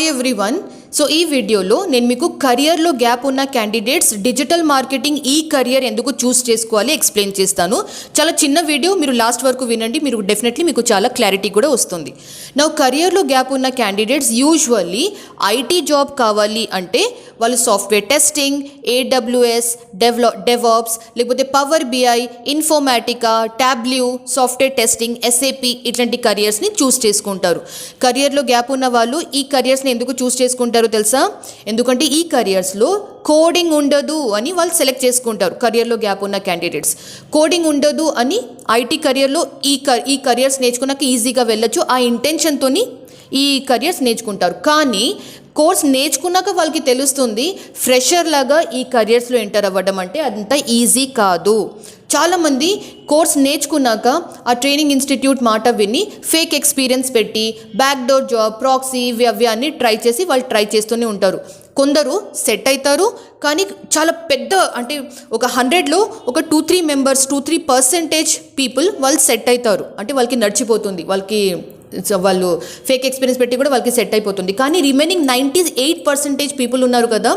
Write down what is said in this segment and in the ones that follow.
Hi everyone so ఈ వీడియోలో నేను మీకు కెరియర్లో గ్యాప్ ఉన్న క్యాండిడేట్స్ డిజిటల్ మార్కెటింగ్ ఈ కెరియర్ ఎందుకు చూస్ చేసుకోవాలి ఎక్స్ప్లెయిన్ చేస్తాను. చాలా చిన్న వీడియో మీరు లాస్ట్ వరకు వినండి మీరు డెఫినెట్లీ మీకు చాలా క్లారిటీ కూడా వస్తుంది. నా కెరియర్లో గ్యాప్ ఉన్న క్యాండిడేట్స్ యూజువల్లీ ఐటీ జాబ్ కావాలి అంటే వాళ్ళు software testing AWS develop DevOps లేకపోతే Power BI Informatica Tableau software testing SAP ఇట్లాంటి కెరియర్స్ని చూస్ చేసుకుంటారు. కెరియర్లో గ్యాప్ ఉన్న వాళ్ళు ఈ కెరియర్స్ని ఎందుకు చూస్ చేసుకుంటారో తెలుసా? ఎందుకంటే ఈ కెరియర్స్లో కోడింగ్ ఉండదు అని వాళ్ళు సెలెక్ట్ చేసుకుంటారు. కెరియర్లో గ్యాప్ ఉన్న క్యాండిడేట్స్ కోడింగ్ ఉండదు అని ఐటీ కెరియర్లో ఈ కర్ ఈ కెరియర్స్ నేర్చుకున్నాక ఈజీగా వెళ్ళొచ్చు. ఆ ఇంటెన్షన్తోని ఈ కెరియర్స్ నేర్చుకుంటారు. కానీ కోర్స్ నేర్చుకున్నాక వాళ్ళకి తెలుస్తుంది ఫ్రెషర్ లాగా ఈ కెరియర్స్లో ఎంటర్ అవ్వడం అంటే అంత ఈజీ కాదు. చాలామంది కోర్స్ నేర్చుకున్నాక ఆ ట్రైనింగ్ ఇన్స్టిట్యూట్ మాట విని ఫేక్ ఎక్స్పీరియన్స్ పెట్టి బ్యాక్ డోర్ జాబ్ ప్రాక్సీ ఇవి అవి అన్ని ట్రై చేసి వాళ్ళు ట్రై చేస్తూనే ఉంటారు. కొందరు సెట్ అవుతారు కానీ చాలా పెద్ద అంటే ఒక హండ్రెడ్లో ఒక two three members two three percentage people వాళ్ళు సెట్ అవుతారు అంటే వాళ్ళకి నడిచిపోతుంది వాళ్ళకి వాళ్ళు ఫేక్ ఎక్స్పీరియన్స్ పెట్టి కూడా వాళ్ళకి సెట్ అయిపోతుంది. కానీ remaining ninety eight percentage people ఉన్నారు కదా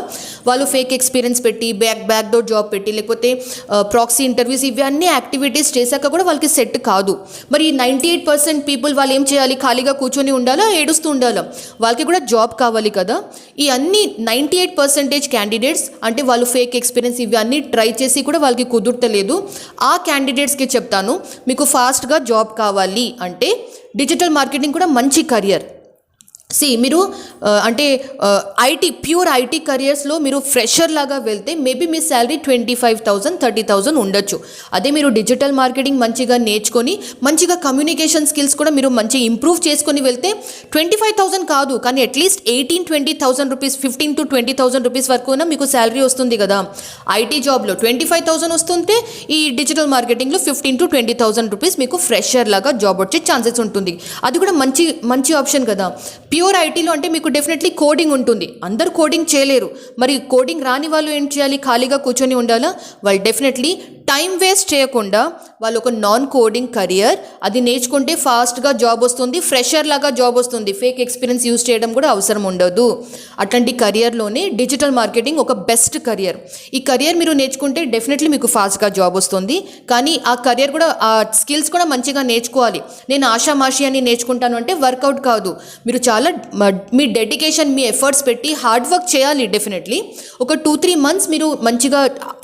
వాళ్ళు ఫేక్ ఎక్స్పీరియన్స్ పెట్టి బ్యాక్ బ్యాక్ డోర్ జాబ్ పెట్టి లేకపోతే uh, ప్రాక్సీ ఇంటర్వ్యూస్ ఇవన్నీ యాక్టివిటీస్ చేశాక కూడా వాళ్ళకి సెట్ కాదు. మరి నైంటీ ఎయిట్ పర్సెంట్ పీపుల్ వాళ్ళు ఏం చేయాలి? ఖాళీగా కూర్చొని ఉండాలా? ఏడుస్తూ ఉండాలా? వాళ్ళకి కూడా జాబ్ కావాలి కదా. ఈ అన్ని నైంటీ ఎయిట్ పర్సెంటేజ్ క్యాండిడేట్స్ అంటే వాళ్ళు ఫేక్ ఎక్స్పీరియన్స్ ఇవన్నీ ట్రై చేసి కూడా వాళ్ళకి కుదుర్తలేదు. ఆ క్యాండిడేట్స్కి చెప్తాను మీకు ఫాస్ట్గా జాబ్ కావాలి అంటే డిజిటల్ మార్కెటింగ్ కూడా మంచి కెరియర్ సి మీరు uh, అంటే ఐటీ ప్యూర్ ఐటీ కెరియర్స్లో మీరు ఫ్రెషర్ లాగా వెళ్తే మేబీ మీ salary twenty five thousand thirty thousand ఉండొచ్చు. అదే మీరు డిజిటల్ మార్కెటింగ్ మంచిగా నేర్చుకొని మంచిగా కమ్యూనికేషన్ స్కిల్స్ కూడా మీరు మంచిగా ఇంప్రూవ్ చేసుకొని వెళ్తే ట్వంటీ ఫైవ్ థౌసండ్ కాదు కానీ at least eighteen twenty thousand rupees fifteen to twenty thousand rupees వరకు మీకు శాలరీ వస్తుంది కదా. ఐటీ జాబ్లో ట్వంటీ ఫైవ్ థౌసండ్ వస్తుంటే ఈ digital మార్కెటింగ్లో fifteen to twenty thousand rupees మీకు ఫ్రెషర్ లాగా జాబ్ వచ్చే ఛాన్సెస్ ఉంటుంది. అది కూడా మంచి మంచి ఆప్షన్ కదా. ప్యూర్ ఐటీలో అంటే మీకు డెఫినెట్లీ కోడింగ్ ఉంటుంది. అందరూ కోడింగ్ చేయలేరు. మరి కోడింగ్ రాని వాళ్ళు ఏం చేయాలి? ఖాళీగా కూర్చొని ఉండాలా? వాళ్ళు డెఫినెట్లీ టైం వేస్ట్ చేయకుండా వాళ్ళు ఒక నాన్ కోడింగ్ కెరియర్ అది నేర్చుకుంటే ఫాస్ట్గా జాబ్ వస్తుంది ఫ్రెషర్ లాగా జాబ్ వస్తుంది. ఫేక్ ఎక్స్పీరియన్స్ యూజ్ చేయడం కూడా అవసరం ఉండదు. అట్లాంటి కెరియర్లోనే డిజిటల్ మార్కెటింగ్ ఒక బెస్ట్ కెరియర్ ఈ కెరియర్ మీరు నేర్చుకుంటే డెఫినెట్లీ మీకు ఫాస్ట్గా జాబ్ వస్తుంది. కానీ ఆ కెరియర్ కూడా ఆ స్కిల్స్ కూడా మంచిగా నేర్చుకోవాలి. నేను ఆషామాషి అని నేర్చుకుంటాను అంటే వర్కౌట్ కాదు. మీరు చాలా మీ డెడికేషన్ మీ ఎఫర్ట్స్ పెట్టి హార్డ్ వర్క్ చేయాలి డెఫినెట్లీ ఒక టూ త్రీ మంత్స్ మీరు మంచిగా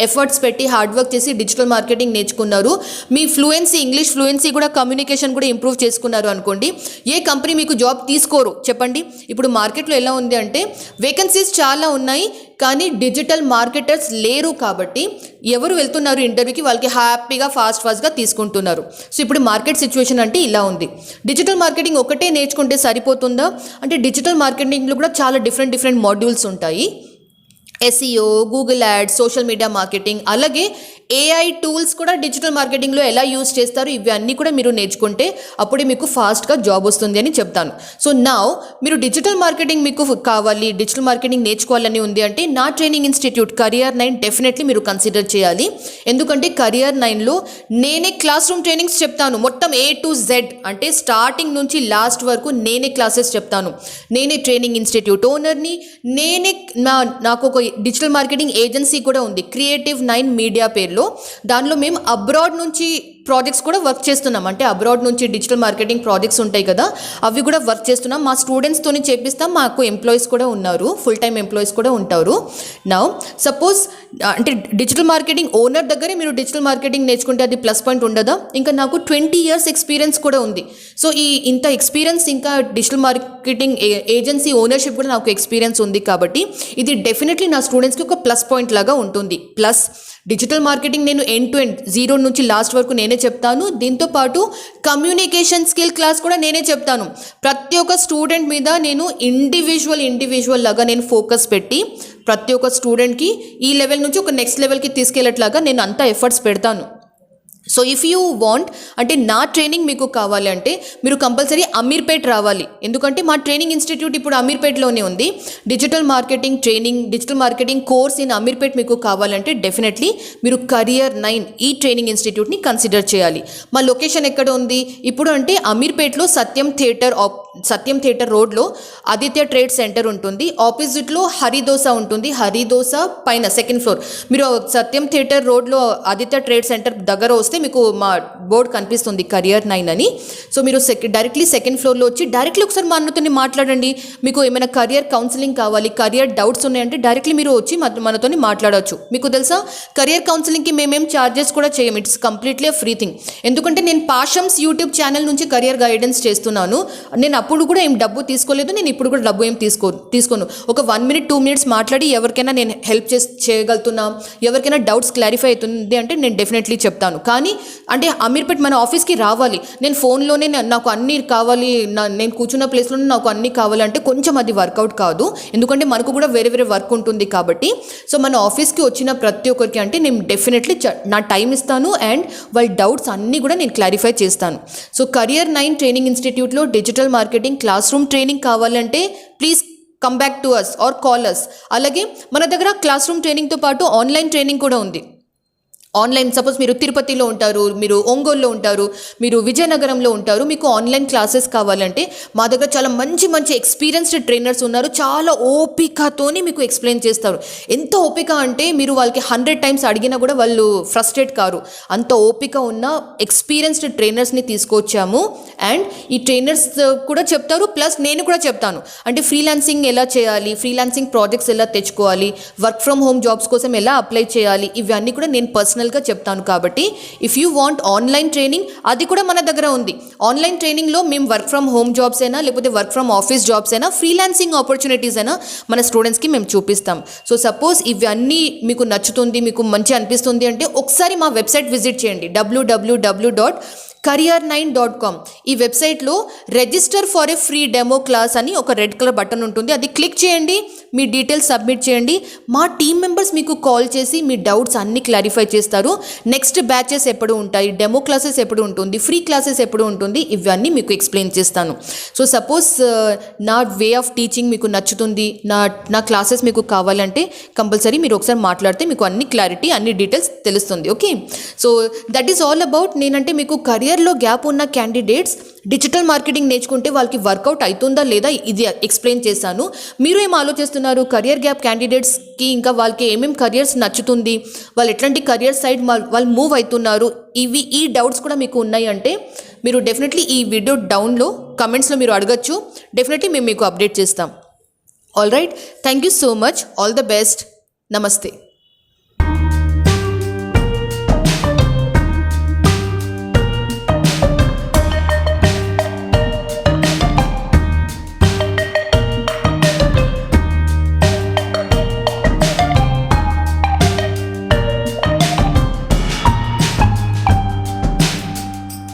ఎఫర్ట్స్ పెట్టి హార్డ్ వర్క్ చేసి డిజిటల్ మార్కెటింగ్ నేర్చుకున్నారు. మీ ఫ్లూయెన్సీ ఇంగ్లీష్ ఫ్లూయెన్సీ కూడా కమ్యూనికేషన్ కూడా ఇంప్రూవ్ చేసుకున్నారు అనుకోండి. ఏ కంపెనీ మీకు జాబ్ తీసుకోరు? చెప్పండి. ఇప్పుడు మార్కెట్లో ఎలా ఉంది అంటే వేకెన్సీస్ చాలా ఉన్నాయి కానీ డిజిటల్ మార్కెటర్స్ లేరు కాబట్టి ఎవరు వెళ్తున్నారు ఇంటర్వ్యూకి వాళ్ళకి హ్యాపీగా ఫాస్ట్ ఫాస్ట్గా తీసుకుంటున్నారు. సో ఇప్పుడు మార్కెట్ సిచ్యువేషన్ అంటే ఇలా ఉంది. డిజిటల్ మార్కెటింగ్ ఒకటే నేర్చుకుంటే సరిపోతుందా? అంటే డిజిటల్ మార్కెటింగ్లో కూడా చాలా డిఫరెంట్ డిఫరెంట్ మాడ్యూల్స్ ఉంటాయి. SEO Google ad social media marketing అలాగే ఏఐ టూల్స్ కూడా డిజిటల్ మార్కెటింగ్లో ఎలా యూస్ చేస్తారు? ఇవన్నీ కూడా మీరు నేర్చుకుంటే అప్పుడే మీకు ఫాస్ట్గా జాబ్ వస్తుంది అని చెప్తాను. సో నా మీరు డిజిటల్ మార్కెటింగ్ మీకు కావాలి డిజిటల్ మార్కెటింగ్ నేర్చుకోవాలని ఉంది అంటే నా training institute career nine definitely మీరు కన్సిడర్ చేయాలి. ఎందుకంటే కరియర్ నైన్లో నేనే క్లాస్ రూమ్ ట్రైనింగ్స్ చెప్తాను. మొత్తం ఏ టు జెడ్ అంటే స్టార్టింగ్ నుంచి లాస్ట్ వరకు నేనే క్లాసెస్ చెప్తాను. నేనే ట్రైనింగ్ ఇన్స్టిట్యూట్ ఓనర్ని నేనే నా నాకు ఒక డిజిటల్ మార్కెటింగ్ ఏజెన్సీ కూడా ఉంది. క్రియేటివ్ నైన్ మీడియా పేరులో. దానిలో మేము అబ్రాడ్ నుంచి ప్రాజెక్ట్స్ కూడా వర్క్ చేస్తున్నాం. అంటే అబ్రాడ్ నుంచి డిజిటల్ మార్కెటింగ్ ప్రాజెక్ట్స్ ఉంటాయి కదా అవి కూడా వర్క్ చేస్తున్నాం. మా స్టూడెంట్స్తో చేపిస్తాం. మాకు ఎంప్లాయీస్ కూడా ఉన్నారు. ఫుల్ టైం ఎంప్లాయీస్ కూడా ఉంటారు. నా సపోజ్ అంటే డిజిటల్ మార్కెటింగ్ ఓనర్ దగ్గరే మీరు డిజిటల్ మార్కెటింగ్ నేర్చుకుంటే అది ప్లస్ పాయింట్ ఉండదా? ఇంకా నాకు ట్వంటీ ఇయర్స్ ఎక్స్పీరియన్స్ కూడా ఉంది. సో ఈ ఇంత ఎక్స్పీరియన్స్ ఇంకా డిజిటల్ మార్కెటింగ్ ఏజెన్సీ ఓనర్షిప్ కూడా నాకు ఎక్స్పీరియన్స్ ఉంది కాబట్టి ఇది డెఫినెట్లీ నా స్టూడెంట్స్కి ఒక ప్లస్ పాయింట్ లాగా ఉంటుంది. ప్లస్ డిజిటల్ మార్కెటింగ్ నేను ఎండ్ టు ఎండ్ జీరో నుంచి లాస్ట్ వరకు నేనే చెప్తాను. దీంతో పాటు కమ్యూనికేషన్ స్కిల్ క్లాస్ కూడా నేనే చెప్తాను. ప్రతి ఒక్క స్టూడెంట్ మీద నేను ఇండివిజువల్ ఇండివిజువల్ లాగా నేను ఫోకస్ పెట్టి ప్రతి ఒక్క స్టూడెంట్కి ఈ లెవెల్ నుంచి ఒక నెక్స్ట్ లెవెల్కి తీసుకెళ్ళట్లాగా నేను అంతా ఎఫర్ట్స్ పెడతాను. సో ఇఫ్ యూ వాంట్ అంటే నా ట్రైనింగ్ మీకు కావాలి అంటే మీరు కంపల్సరీ అమీర్పేట్ రావాలి. ఎందుకంటే మా ట్రైనింగ్ ఇన్స్టిట్యూట్ ఇప్పుడు అమీర్పేట్లోనే ఉంది. Digital marketing training digital marketing course in Ameerpet మీకు కావాలంటే డెఫినెట్లీ మీరు కరియర్ నైన్ ఈ ట్రైనింగ్ ఇన్స్టిట్యూట్ని కన్సిడర్ చేయాలి. మా లొకేషన్ ఎక్కడ ఉంది? ఇప్పుడు అంటే అమీర్పేట్లో సత్యం థియేటర్ ఆప్ సత్యం థియేటర్ రోడ్లో ఆదిత్య ట్రేడ్ సెంటర్ ఉంటుంది. ఆపోజిట్లో హరిదోస ఉంటుంది. హరిదోస పైన సెకండ్ ఫ్లోర్ మీరు సత్యం థియేటర్ రోడ్లో ఆదిత్య ట్రేడ్ సెంటర్ దగ్గర వస్తే మీకు మా బోర్డ్ కనిపిస్తుంది కరియర్ నైన్ అని. సో మీరు సెక్ డైరెక్ట్లీ సెకండ్ ఫ్లోర్లో వచ్చి డైరెక్ట్లీ ఒకసారి మా అన్నతోని మాట్లాడండి. మీకు ఏమైనా కరియర్ కౌన్సిలింగ్ కావాలి కరియర్ డౌట్స్ ఉన్నాయంటే డైరెక్ట్లీ మీరు వచ్చి మనతోని మాట్లాడవచ్చు మీకు తెలుసా? కరియర్ కౌన్సిలింగ్కి మేమేం ఛార్జెస్ కూడా చేయం ఇట్స్ కంప్లీట్లీ ఫ్రీ థింగ్. ఎందుకంటే నేను పాషమ్స్ యూట్యూబ్ ఛానల్ నుంచి కరియర్ గైడెన్స్ చేస్తున్నాను. నేను అప్పుడు కూడా ఏం డబ్బు తీసుకోలేదు నేను ఇప్పుడు కూడా డబ్బు ఏం తీసుకో తీసుకోను. ఒక వన్ మినిట్ టూ మినిట్స్ మాట్లాడి ఎవరికైనా నేను హెల్ప్ చేసి చేయగలుగుతున్నా. ఎవరికైనా డౌట్స్ క్లారిఫై అవుతుంది అంటే నేను డెఫినెట్లీ చెప్తాను. కానీ అంటే అమీర్పేట్ మన ఆఫీస్కి రావాలి. నేను ఫోన్లోనే నాకు అన్నీ కావాలి నా నేను కూర్చున్న ప్లేస్లోనే నాకు అన్నీ కావాలంటే కొంచెం అది వర్కౌట్ కాదు. ఎందుకంటే మనకు కూడా వేరే వేరే వర్క్ ఉంటుంది కాబట్టి. సో మన ఆఫీస్కి వచ్చిన ప్రతి ఒక్కరికి అంటే నేను డెఫినెట్లీ నా టైం ఇస్తాను అండ్ వాళ్ళ డౌట్స్ అన్నీ కూడా నేను క్లారిఫై చేస్తాను. సో కరియర్ నైన్ ట్రైనింగ్ ఇన్స్టిట్యూట్లో digital marketing class room training కావాలంటే please come back to us or call us అలాగే మన దగ్గర క్లాస్ రూమ్ ట్రైనింగ్తో పాటు ఆన్లైన్ ట్రైనింగ్ కూడా ఉంది. ఆన్లైన్ సపోజ్ మీరు తిరుపతిలో ఉంటారు మీరు ఒంగోలులో ఉంటారు మీరు విజయనగరంలో ఉంటారు మీకు ఆన్లైన్ క్లాసెస్ కావాలంటే మా దగ్గర చాలా మంచి మంచి ఎక్స్పీరియన్స్డ్ ట్రైనర్స్ ఉన్నారు. చాలా ఓపికతోని మీకు ఎక్స్ప్లెయిన్ చేస్తారు. ఎంత ఓపిక అంటే మీరు వాళ్ళకి హండ్రెడ్ టైమ్స్ అడిగినా కూడా వాళ్ళు ఫ్రస్ట్రేట్ కారు. అంత ఓపిక ఉన్న ఎక్స్పీరియన్స్డ్ ట్రైనర్స్ని తీసుకొచ్చాము. అండ్ ఈ ట్రైనర్స్ కూడా చెప్తారు ప్లస్ నేను కూడా చెప్తాను. అంటే ఫ్రీలాన్సింగ్ ఎలా చేయాలి ఫ్రీలాన్సింగ్ ప్రాజెక్ట్స్ ఎలా తెచ్చుకోవాలి వర్క్ ఫ్రమ్ హోమ్ జాబ్స్ కోసం ఎలా అప్లై చేయాలి ఇవన్నీ కూడా నేను పర్సనల్ పర్సనల్గా చెప్తాను కాబట్టి if you want online training అది కూడా మన దగ్గర ఉంది. ఆన్లైన్ ట్రైనింగ్లో మేము వర్క్ ఫ్రమ్ హోమ్ జాబ్స్ అయినా లేకపోతే వర్క్ ఫ్రమ్ ఆఫీస్ జాబ్స్ అయినా ఫ్రీలాన్సింగ్ ఆపర్చునిటీస్ అయినా మన స్టూడెంట్స్కి మేము చూపిస్తాం. సో సపోజ్ ఇవన్నీ మీకు నచ్చుతుంది మీకు మంచి అనిపిస్తుంది అంటే ఒకసారి మా వెబ్సైట్ విజిట్ చేయండి. WWW dot career nine dot com ఈ వెబ్సైట్లో register for a free demo class అని ఒక రెడ్ కలర్ బటన్ ఉంటుంది. అది క్లిక్ చేయండి మీ డీటెయిల్స్ సబ్మిట్ చేయండి. మా టీమ్ మెంబర్స్ మీకు కాల్ చేసి మీ డౌట్స్ అన్ని క్లారిఫై చేస్తారు. నెక్స్ట్ బ్యాచెస్ ఎప్పుడు ఉంటాయి? డెమో క్లాసెస్ ఎప్పుడు ఉంటుంది? ఫ్రీ క్లాసెస్ ఎప్పుడు ఉంటుంది? ఇవన్నీ మీకు ఎక్స్ప్లెయిన్ చేస్తాను. సో సపోజ్ uh, నా వే ఆఫ్ టీచింగ్ మీకు నచ్చుతుంది. నా నా క్లాసెస్ మీకు కావాలంటే కంపల్సరీ మీరు ఒకసారి మాట్లాడితే మీకు అన్ని క్లారిటీ అన్ని డీటెయిల్స్ తెలుస్తుంది. Okay so that is all about నేనంటే మీకు కెరియర్లో గ్యాప్ ఉన్న క్యాండిడేట్స్ డిజిటల్ మార్కెటింగ్ నేర్చుకుంటే వాళ్ళకి వర్కౌట్ అవుతుందా లేదా ఇది ఎక్స్ప్లెయిన్ చేశాను. మీరు ఏం ఆలోచిస్తున్నారు? కెరియర్ గ్యాప్ క్యాండిడేట్స్కి ఇంకా వాళ్ళకి ఏమేమి కెరియర్స్ నచ్చుతుంది? వాళ్ళు ఎట్లాంటి కెరియర్ సైడ్ వాళ్ళు మూవ్ అవుతున్నారు? ఇవి ఈ డౌట్స్ కూడా మీకు ఉన్నాయి అంటే మీరు డెఫినెట్లీ ఈ వీడియో డౌన్లో కమెంట్స్లో మీరు అడగచ్చు. డెఫినెట్లీ మేము మీకు అప్డేట్ చేస్తాం. All right thank you so much all the best నమస్తే